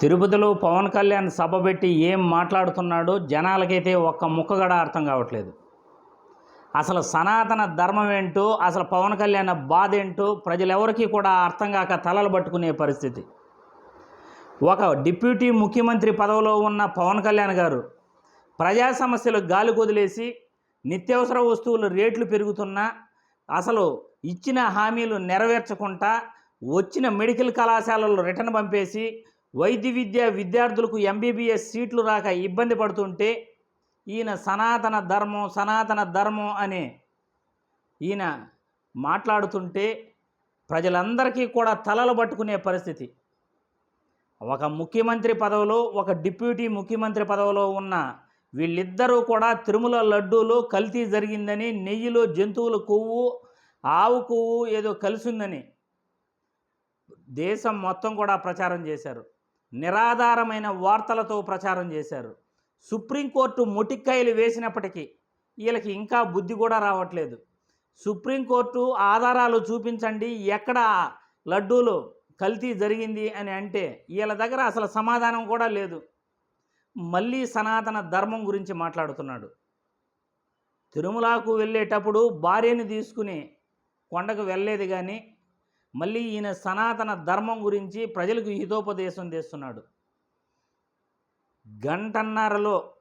తిరుపతిలో పవన్ కళ్యాణ్ సభ పెట్టి ఏం మాట్లాడుతున్నాడో జనాలకైతే ఒక్క ముక్కగడ అర్థం కావట్లేదు. అసలు సనాతన ధర్మం ఏంటో అసలు పవన్ కళ్యాణ్ బాధ ఏంటో ప్రజలెవరికీ కూడా అర్థం కాక తలలు పట్టుకునే పరిస్థితి. ఒక డిప్యూటీ ముఖ్యమంత్రి పదవిలో ఉన్న పవన్ కళ్యాణ్ గారు ప్రజా సమస్యలు గాలి కొదిలేసి నిత్యావసర వస్తువుల రేట్లు పెరుగుతున్నా అసలు ఇచ్చిన హామీలు నెరవేర్చకుండా వచ్చిన మెడికల్ కళాశాలలు రిటర్న్ పంపేసి వైద్య విద్య విద్యార్థులకు ఎంబీబీఎస్ సీట్లు రాక ఇబ్బంది పడుతుంటే ఈయన సనాతన ధర్మం సనాతన ధర్మం అనే ఈయన మాట్లాడుతుంటే ప్రజలందరికీ కూడా తలలు పట్టుకునే పరిస్థితి. ఒక ముఖ్యమంత్రి పదవిలో ఒక డిప్యూటీ ముఖ్యమంత్రి పదవిలో ఉన్న వీళ్ళిద్దరూ కూడా తిరుమల లడ్డూలో కల్తీ జరిగిందని నెయ్యిలో జంతువుల కొవ్వు ఆవు కొవ్వు ఏదో కలిసిందని దేశం మొత్తం కూడా ప్రచారం చేశారు. నిరాధారమైన వార్తలతో ప్రచారం చేశారు. సుప్రీంకోర్టు మొటిక్కాయలు వేసినప్పటికీ వీళ్ళకి ఇంకా బుద్ధి కూడా రావట్లేదు. సుప్రీంకోర్టు ఆధారాలు చూపించండి ఎక్కడ లడ్డూలు కల్తీ జరిగింది అని అంటే వీళ్ళ దగ్గర అసలు సమాధానం కూడా లేదు. మళ్ళీ సనాతన ధర్మం గురించి మాట్లాడుతున్నాడు. తిరుమలకు వెళ్ళేటప్పుడు భార్యని తీసుకుని కొండకు వెళ్ళలేదు కానీ మళ్ళీ ఈయన సనాతన ధర్మం గురించి ప్రజలకు హితోపదేశం చేస్తున్నాడు. గంటన్నరలో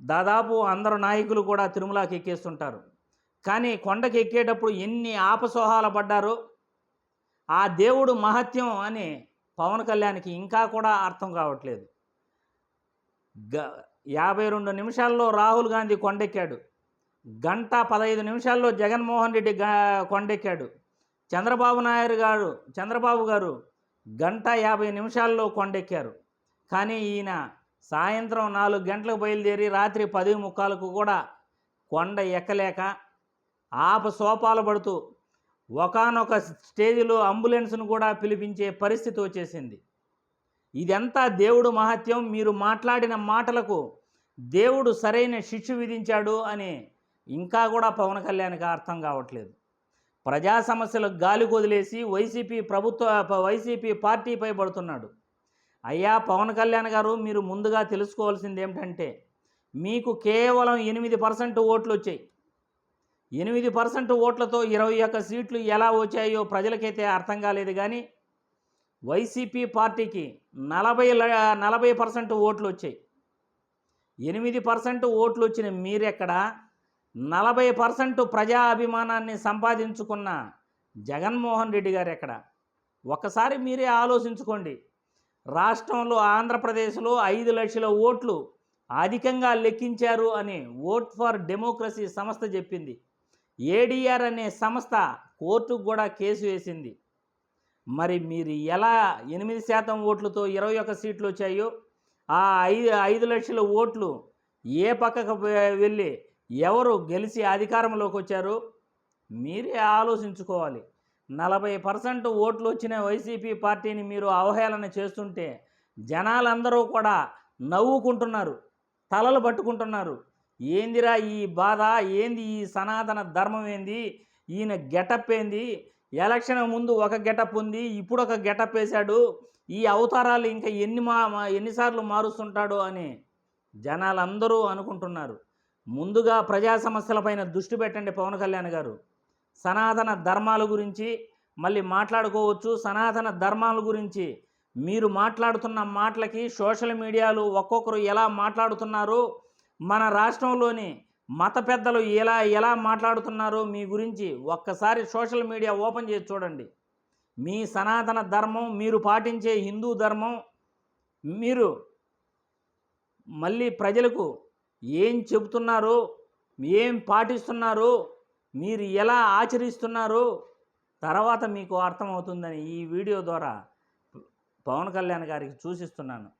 దాదాపు అందరు నాయకులు కూడా తిరుమలకి ఎక్కేస్తుంటారు. కానీ కొండకి ఎక్కేటప్పుడు ఎన్ని ఆపసోహాలు పడ్డారో ఆ దేవుడు మహత్యం అని పవన్ కళ్యాణ్కి ఇంకా కూడా అర్థం కావట్లేదు. గ యాభై రెండు నిమిషాల్లో రాహుల్ గాంధీ కొండెక్కాడు. గంట పదహైదు నిమిషాల్లో జగన్మోహన్ రెడ్డి గా కొండెక్కాడు. చంద్రబాబు నాయుడు గారు చంద్రబాబు గారు గంట యాభై నిమిషాల్లో కొండెక్కారు. కానీ ఈయన సాయంత్రం నాలుగు గంటలకు బయలుదేరి రాత్రి పది ముక్కాలకు కూడా కొండ ఎక్కలేక ఆప సోపాలు పడుతూ ఒకనొక స్టేజిలో అంబులెన్స్ను కూడా పిలిపించే పరిస్థితి వచ్చేసింది. ఇదంతా దేవుడు మహత్యం? మీరు మాట్లాడిన మాటలకు దేవుడు సరైన శిక్ష విధించాడు అని ఇంకా కూడా పవన్ కళ్యాణ్కి అర్థం కావట్లేదు. ప్రజా సమస్యలకు గాలి కొదిలేసి వైసీపీ ప్రభుత్వ వైసీపీ పార్టీపై పడుతున్నాడు. అయ్యా పవన్ కళ్యాణ్ గారు మీరు ముందుగా తెలుసుకోవాల్సింది ఏమిటంటే మీకు కేవలం ఎనిమిది పర్సెంట్ ఓట్లు వచ్చాయి. ఎనిమిది పర్సెంట్ ఓట్లతో ఇరవై ఒక్క సీట్లు ఎలా వచ్చాయో ప్రజలకైతే అర్థం కాలేదు కానీ వైసీపీ పార్టీకి నలభై నలభై పర్సెంట్ ఓట్లు వచ్చాయి. ఎనిమిది పర్సెంట్ ఓట్లు వచ్చిన మీరెక్కడా? నలభై పర్సెంట్ ప్రజా అభిమానాన్ని సంపాదించుకున్న జగన్మోహన్ రెడ్డి గారు ఎక్కడ? ఒకసారి మీరే ఆలోచించుకోండి. రాష్ట్రంలో ఆంధ్రప్రదేశ్లో ఐదు లక్షల ఓట్లు అధికంగా లెక్కించారు అని ఓట్ ఫర్ డెమోక్రసీ సంస్థ చెప్పింది. ఏడీఆర్ అనే సంస్థ కోర్టుకు కూడా కేసు వేసింది. మరి మీరు ఎలా ఎనిమిది శాతం ఓట్లతో ఇరవై ఒక్క సీట్లు వచ్చాయో ఆ ఐదు ఐదు లక్షల ఓట్లు ఏ పక్కకు వెళ్ళి ఎవరు గెలిచి అధికారంలోకి వచ్చారో మీరే ఆలోచించుకోవాలి. నలభై పర్సెంట్ ఓట్లు వచ్చిన వైసీపీ పార్టీని మీరు అవహేళన చేస్తుంటే జనాలందరూ కూడా నవ్వుకుంటున్నారు తలలు పట్టుకుంటున్నారు. ఏందిరా ఈ బాధ? ఏంది ఈ సనాతన ధర్మం ఏంది? ఈయన గెటప్ ఏంది? ఎలక్షన్ ముందు ఒక గెటప్ ఉంది ఇప్పుడు ఒక గెటప్ వేశాడు. ఈ అవతారాలు ఇంకా ఎన్ని మా మా- ఎన్నిసార్లు మారుస్తుంటాడో అని జనాలందరూ అనుకుంటున్నారు. ముందుగా ప్రజా సమస్యలపైన దృష్టి పెట్టండి పవన్ కళ్యాణ్ గారు. సనాతన ధర్మాల గురించి మళ్ళీ మాట్లాడుకోవచ్చు. సనాతన ధర్మాల గురించి మీరు మాట్లాడుతున్న మాటలకి సోషల్ మీడియాలో ఒక్కొక్కరు ఎలా మాట్లాడుతున్నారో? మన రాష్ట్రంలోని మత పెద్దలు ఎలా ఎలా మాట్లాడుతున్నారో మీ గురించి ఒక్కసారి సోషల్ మీడియా ఓపెన్ చేసి చూడండి. మీ సనాతన ధర్మం మీరు పాటించే హిందూ ధర్మం మీరు మళ్ళీ ప్రజలకు ఏం చెబుతున్నారు? ఏం పాటిస్తున్నారు? మీరు ఎలా ఆచరిస్తున్నారు? తర్వాత మీకు అర్థమవుతుందని ఈ వీడియో ద్వారా పవన్ కళ్యాణ్ గారికి సూచిస్తున్నాను.